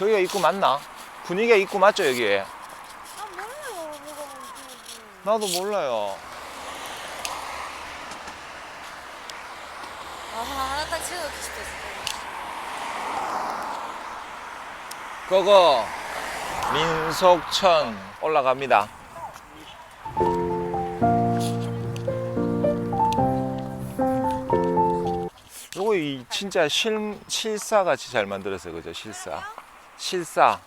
저기가 입구 맞나? 분위기가 입구 맞죠 여기? 아 몰라요 뭐가 뭔지 나도 몰라요. 아 하나 딱 채워놓고 싶다 진짜 그거 민속천 올라갑니다. 요거 이 진짜 실 실사 같이 잘 만들었어요, 그죠? 실사, 실사.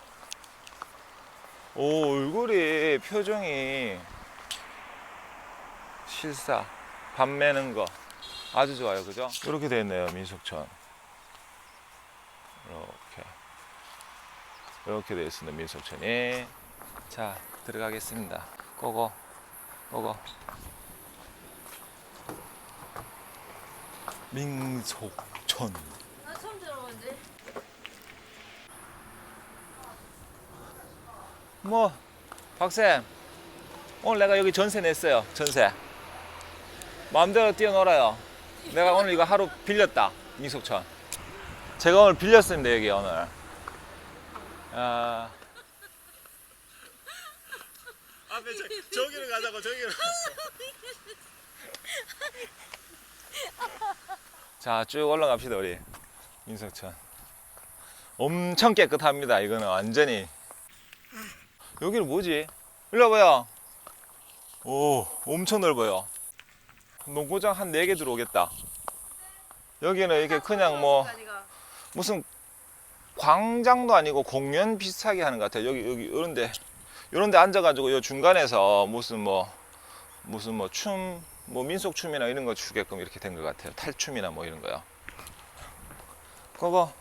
오 얼굴이 표정이 실사 밥 매는 거 아주 좋아요, 그죠? 이렇게 되어 있네요, 민속천. 이렇게. 이렇게 되어 있습니다 민속천이 자 들어가겠습니다 고고 고고 민속천 나 처음 들어보는데 뭐 박쌤 오늘 내가 여기 전세 냈어요 전세. 마음대로 뛰어놀아요. 내가 오늘 이거 하루 빌렸다 민속천. 제가 오늘 빌렸습니다 여기 오늘. 아. 앞에 저, 저기로 가자고 저기로. 자쭉 올라갑시다 우리. 민속천. 엄청 깨끗합니다 이거는 완전히 여기는 뭐지? 일로 와봐요. 오, 엄청 넓어요. 농구장 한 4개 들어오겠다. 여기는 이렇게 그냥 뭐 무슨 광장도 아니고 공연 비슷하게 하는 것 같아요. 여기 여기 이런데 이런데 앉아가지고 요 중간에서 무슨 뭐 무슨 뭐 춤 뭐 민속 춤이나 이런 거 추게끔 이렇게 된 것 같아요. 탈춤이나 뭐 이런 거요. 그거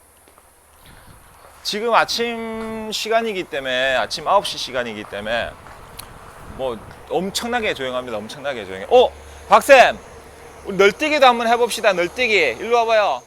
지금 아침 시간이기 때문에 아침 9시 시간이기 때문에 뭐 엄청나게 조용합니다. 엄청나게 조용해. 어, 박쌤, 널뛰기도 한번 해봅시다. 널뛰기. 일로 와봐요.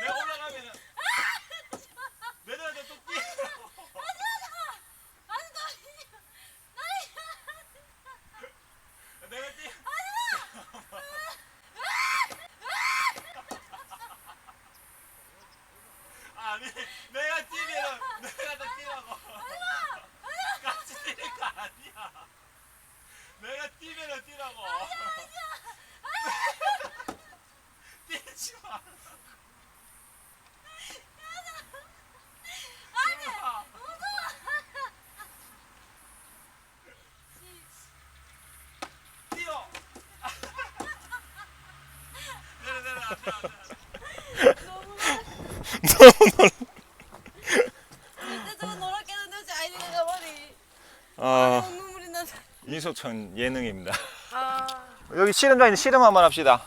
내가 올라가면은 내려가서 또 뛰. 내가 뛰. 아니 내가 뛰면 내가 더 뛰라고. 같이 뛰는 거 아니야. 내가 뛰라고. 뛰지 마. 뛰어. 내려. 너무 놀. 근데 저 노랗게 눈지 아이디가 머리 아 눈물이 나서 인소천 예능입니다. 아 여기 씨름장 있는 씨름 한번 합시다.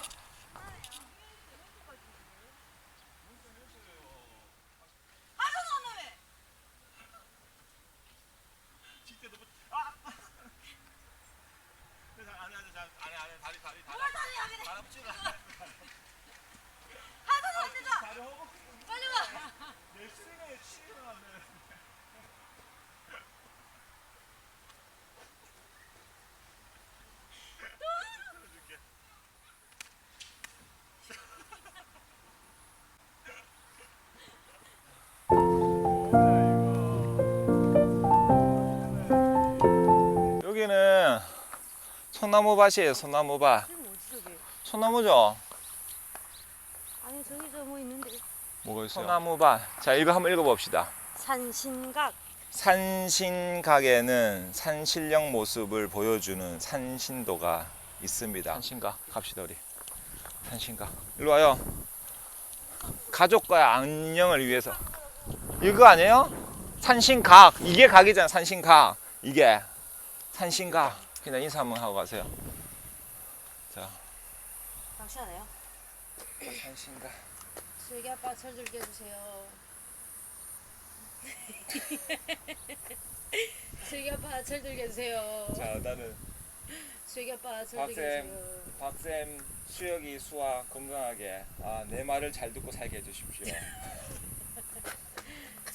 소나무밭이에요. 소나무밭. 소나무죠? 아니 저기 저뭐 있는데 뭐가 있어요? 소나무밭. 자, 이거 한번 읽어봅시다. 산신각 산신각에는 산신령 모습을 보여주는 산신도가 있습니다. 산신각 갑시다 우리. 산신각. 일로 와요. 가족과의 안녕을 위해서. 이거 아니에요? 산신각. 이게 각이잖아. 산신각. 이게 산신각. 그냥 인사 한번 하고 가세요. 자, 낚시하네요 산신각. 슬기 아빠 철들 깨주세요 슬기 아빠 철들 깨주세요 자, 나는 슬기 아빠 철들 박쌤. 깨주세요 박쌤 수혁이 수아 건강하게 아, 내 말을 잘 듣고 살게 해주십시오.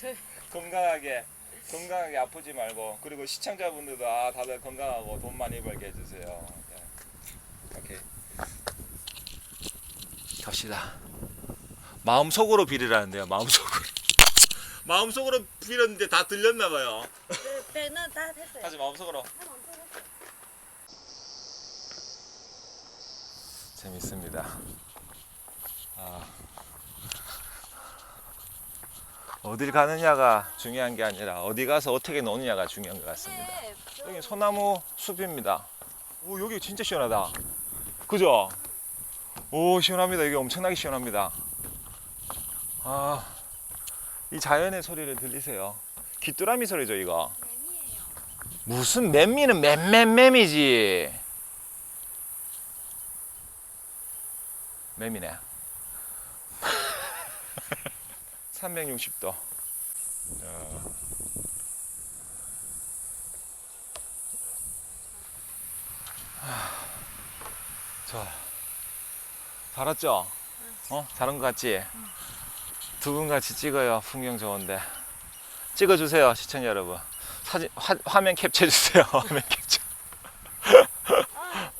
저- 건강하게 건강하게 아프지 말고 그리고 시청자분들도 아, 다들 건강하고 돈 많이 벌게 해주세요. 네. 오케이. 갑시다. 마음속으로 빌으라는데요. 마음속으로. 마음속으로 빌었는데 다 들렸나 봐요. 그 배는 다 됐어요. 다시 마음속으로. 재밌습니다. 아. 어딜 가느냐가 중요한 게 아니라 어디 가서 어떻게 노느냐가 중요한 것 같습니다. 여기 소나무 숲입니다. 오 여기 진짜 시원하다. 그죠? 오 시원합니다. 여기 엄청나게 시원합니다. 아, 이 자연의 소리를 들리세요? 귀뚜라미 소리죠 이거. 무슨 맴미는 맴맴맴이지. 맴이네. 360도. 자, 잘했죠? 어, 잘한 것 같지? 두 분 같이 찍어요. 풍경 좋은데. 찍어주세요, 시청자 여러분. 사진 화, 화면 캡처해 주세요. 화면 캡처. 아,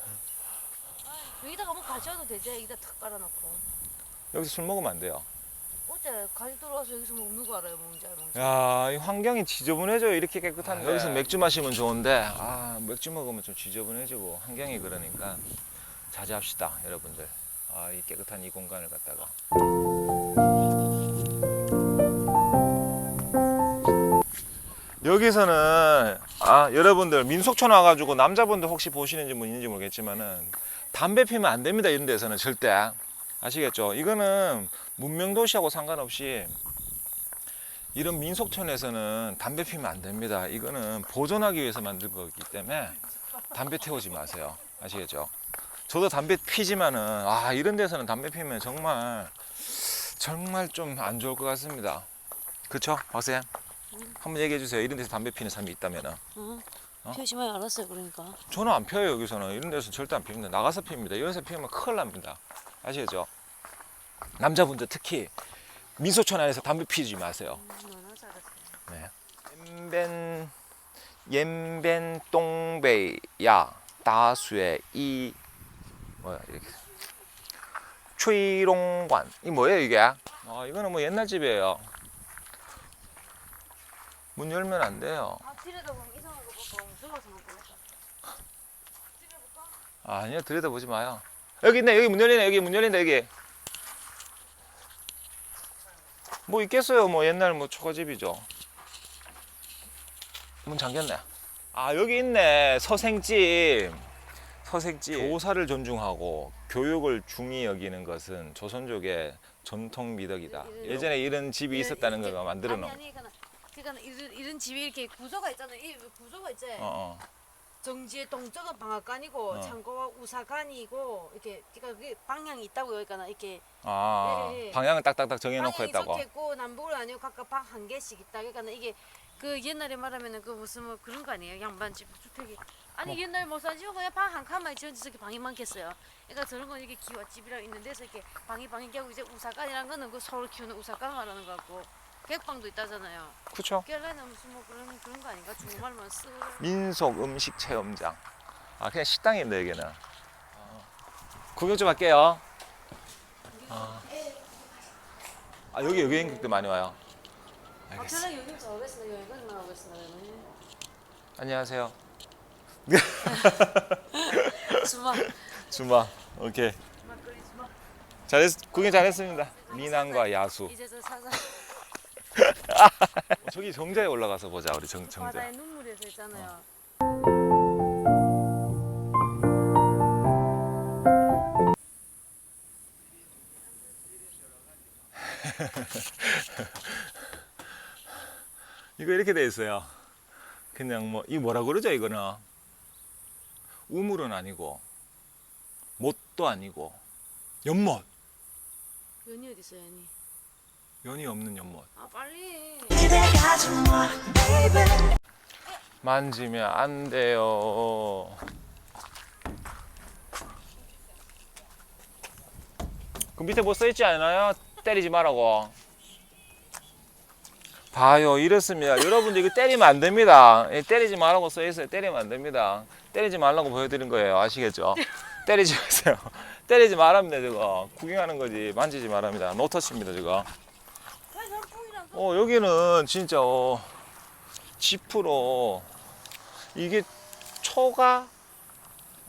여기다가 뭐 가져와도 되지. 여기다 탁 깔아놓고. 여기서 술 먹으면 안 돼요. 어제 가지 들어와서 여기서 먹는 거 알아요? 뭔지 알아요? 뭔지. 야, 이 환경이 지저분해져요. 이렇게 깨끗한데. 여기서 맥주 마시면 좋은데, 아, 맥주 먹으면 좀 지저분해지고 환경이 그러니까 자제합시다, 여러분들. 아, 이 깨끗한 이 공간을 갖다가. 여기서는 아 여러분들 민속촌 와가지고 남자분들 혹시 보시는지 뭐 있는지 모르겠지만은 담배 피면 안 됩니다 이런 데서는 절대 아시겠죠? 이거는 문명 도시하고 상관없이 이런 민속촌에서는 담배 피면 안 됩니다. 이거는 보존하기 위해서 만든 거기 때문에 담배 태우지 마세요. 아시겠죠? 저도 담배 피지만은 아 이런 데서는 담배 피면 정말 정말 좀 안 좋을 것 같습니다. 그렇죠, 박쌤? 한번 얘기해 주세요. 이런 데서 담배 피는 사람이 있다면은 어? 어? 표시만 알았어요. 그러니까. 저는 안 펴요 여기서는 이런 데서 절대 안 핍니다. 나가서 핍니다. 이런 데서 피우면 큰일 납니다. 아시겠죠? 남자분들 특히 민속촌 안에서 담배 피우지 마세요. 음, 잘했어. 옌벤 옌벤 똥베야 다수의 이 뭐야 이렇게 취롱관 이 뭐예요 이게? 아 이거는 뭐 옛날 집이에요. 문 열면 안 돼요. 아, 뒤에다 보면 이상한 거 보고 들어가서 못 보겠다. 집에 볼까? 아, 아니요 들여다보지 마요. 여기 있네 여기 문 열리네 여기 문 열린다 여기. 뭐 있겠어요 뭐 옛날 뭐 초가집이죠. 문 잠겼네. 아 여기 있네 서생집. 서생집. 교사를 존중하고 교육을 중히 여기는 것은 조선족의 전통 미덕이다. 예전에 이런 집이 있었다는 거가 만들어 놓은. 아니 아니 그러니까 그러니까 이런, 이런 집이 이렇게 구조가 있잖아요. 이 구조가 있지. 어, 어. 정지의 동쪽은 방앗간이고 어. 창고와 우사간이고 이렇게 그러니까 그게 방향이 있다고요. 그러니까 이렇게 아 예, 예. 방향을 딱딱딱 정해놓고 방향이 했다고. 적혀있고 남북으로 아니고 각각 방 한 개씩 있다. 그러니까 이게 그 옛날에 말하면은 그 무슨 뭐 그런 거 아니에요? 양반집 주택이 아니 뭐. 옛날 뭐 사지고 그냥 방 한 칸만 지어서 이렇게 방이 많겠어요. 그러니까 저런 건 이게 기와집이랑 있는 데서 이렇게 방이 방이 하고 이제 우사간이란 거는 그 서울 키우는 우사간 말하는 거 같고 객방도 있다잖아요. 그쵸? 걔네는 무슨 뭐 그런 그런 거 아닌가? 중국말만 쓰. 민속 음식 체험장. 아 그냥 식당인데 여기는. 어. 구경 좀 할게요. 아, 아 여기 여행객들 많이 와요. 아, 알겠어. 편하게 여기 잘하겠어요. 여행까지만 하겠어요. 안녕하세요. 수마 주마. 오케이. 수마. 잘했 구경 잘했습니다. 미남과 야수. 이제 저 사자 어, 저기 정자에 올라가서 보자 우리 정 정자. 바다에 눈물이 서 있잖아요. 이거 이렇게 돼 있어요. 그냥 뭐 이 뭐라 그러죠 이거는 우물은 아니고 못도 아니고 연못 연이 어디 있어 연이? 연이 없는 연못. 아 빨리. 만지면 안 돼요. 그 밑에 뭐 써있지 않아요? 때리지 말라고. 봐요, 이렇습니다. 여러분들 이거 때리면 안 됩니다. 예, 때리지 말라고 써있어요. 때리면 안 됩니다. 때리지 말라고 보여드린 거예요. 아시겠죠? 때리지 마세요. 때리지 말랍니다, 저거. 구경하는 거지. 만지지 말랍니다. 노터치입니다, 저거. 어, 여기는 진짜, 어, 지프로, 이게 초가,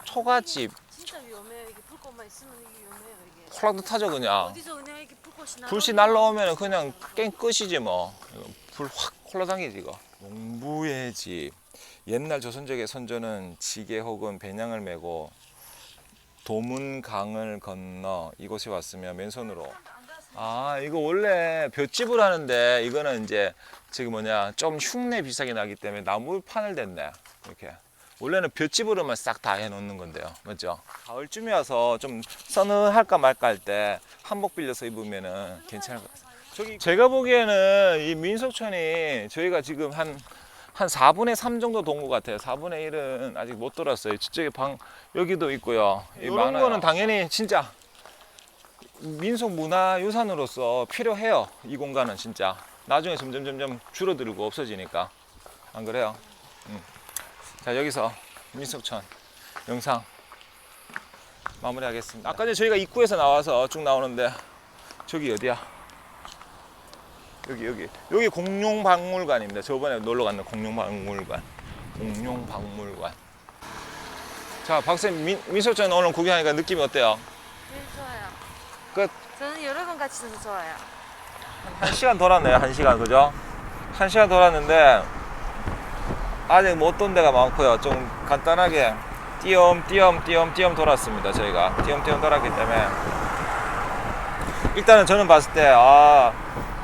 초가집. 진짜 위험해요. 이게 불꽃만 있으면 이게 위험해요. 이게. 콜락도 타죠, 그냥. 어디서 그냥 이렇게 불꽃이 나. 불씨 날라오면 그냥 게임 끝이지 뭐. 불 확 콜라당기지 이거. 농부의 집. 옛날 조선족의 선조는 지게 혹은 배낭을 메고 도문강을 건너 이곳에 왔으며 맨손으로. 아 이거 원래 볏집을 하는데 이거는 이제 지금 뭐냐 좀 흉내 비싸게 나기 때문에 나무판을 댔네 이렇게. 원래는 볏집으로만 싹 다 해놓는 건데요, 맞죠? 가을쯤에 와서 좀 서늘할까 말까 할 때 한복 빌려서 입으면은 괜찮을 것 같아요. 저기 제가 보기에는 이 민속촌이 저희가 지금 한 한 4분의 3 정도 돈 것 같아요. 4분의 1은 아직 못 돌았어요. 저쪽에 방 여기도 있고요. 이런 거는 당연히 진짜 민속 문화 유산으로서 필요해요. 이 공간은 진짜 나중에 점점 점점 줄어들고 없어지니까 안 그래요? 음. 자 여기서 민속촌 영상 마무리하겠습니다. 아까 전에 저희가 입구에서 나와서 쭉 나오는데 저기 어디야? 여기 여기 여기 공룡박물관입니다. 저번에 놀러 갔는 공룡박물관. 공룡박물관. 자 박사님 민, 민속촌 오늘 구경하니까 느낌이 어때요? 끝. 저는 여러 번 같이 있어서 좋아요. 한 시간 돌았네요. 한 시간 그죠? 한 시간 돌았는데 아직 못 돈 데가 많고요. 좀 간단하게 띄엄 띄엄 띄엄 띄엄 돌았습니다. 저희가 띄엄 띄엄 돌았기 때문에 일단은 저는 봤을 때 아,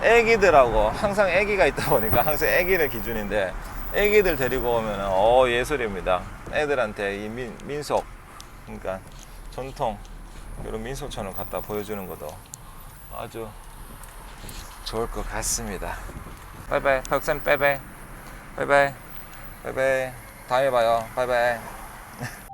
애기들하고 항상 애기가 있다 보니까 항상 애기를 기준인데 애기들 데리고 오면 어 예술입니다. 애들한테 이 민, 민속 그러니까 전통 이런 민속촌을 갖다 보여주는 것도 아주 좋을 것 같습니다. 바이바이. 박쌤 바이바이. 바이바이. 바이바이. 다음에 봐요. 바이바이.